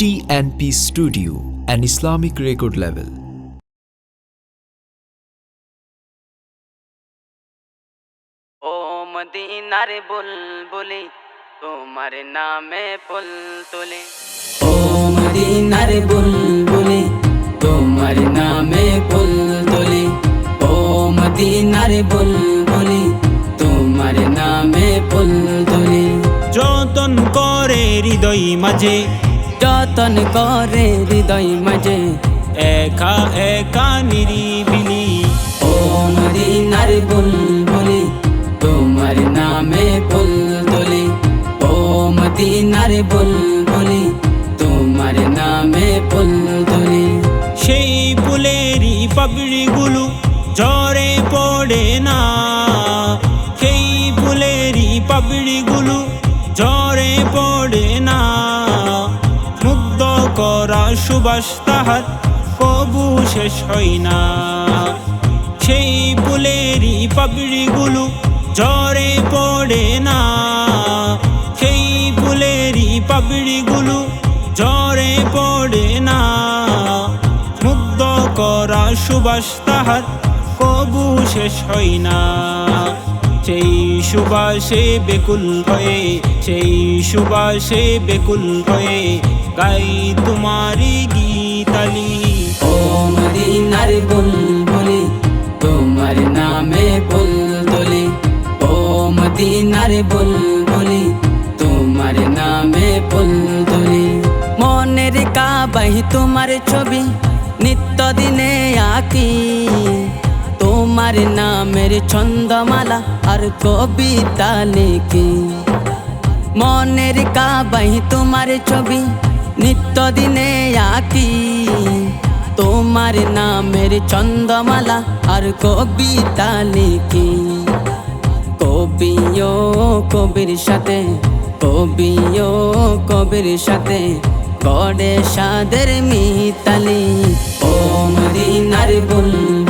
TNP Studio, an Islamic record label. ও মদিনার বুলবুলি তোমার নামে ফুল তুলি। ও মদিনার বুলবুলি তোমার নামে ফুল তুলি। ও মদিনার বুলবুলি তোমার নামে ফুল তুলি। যতন করে হৃদয় মাঝে যতন করে হৃদয় মাঝে। একা একা নিরিবিলি। ও মদিনার বুলবুলি তোমার নামে ফুল তুলি। ও মদিনার বুলবুলি তোমার নামে ফুল তুলি। সেই ফুলেরই পাপড়িগুলো ঝরে পড়ে না। সেই ফুলেরই পাপড়িগুলো ঝরে পড়ে করা সুবাস তাহার, কবু শেষ হয় না। সেই ফুলেরই পাপড়িগুলো ঝরে পড়ে না। সেই ফুলেরই পাপড়িগুলো ঝরে পড়ে না। মুগ্ধ করা সুবাস তাহার, কবু শেষ হয় না। সেই সুবাসে বেকুল হয়ে, সেই সুবাসে বেকুল হয়ে গাই তোমারি গীতালি। ও মদিনার বুলবুলি, তোমার নামে ফুল তুলি ও মদিনার বুলবুলি, তোমার নামে ফুল তুলি মনের কাবাই তোমার ছবি নিত্য দিনে আঁকি। তোমার নামের ছন্দমালা আর কবিতা লিখি। মনের কাবাই তোমার ছবি নিত্য দিনে আঁকি। তোমার নামের চন্দ্রমালা আর কবিতা লিখি। কবিও কবির সাথে, কবিও কবির সাথে গড়ে সাদের মিতালি। ও মদিনার বুলবুলি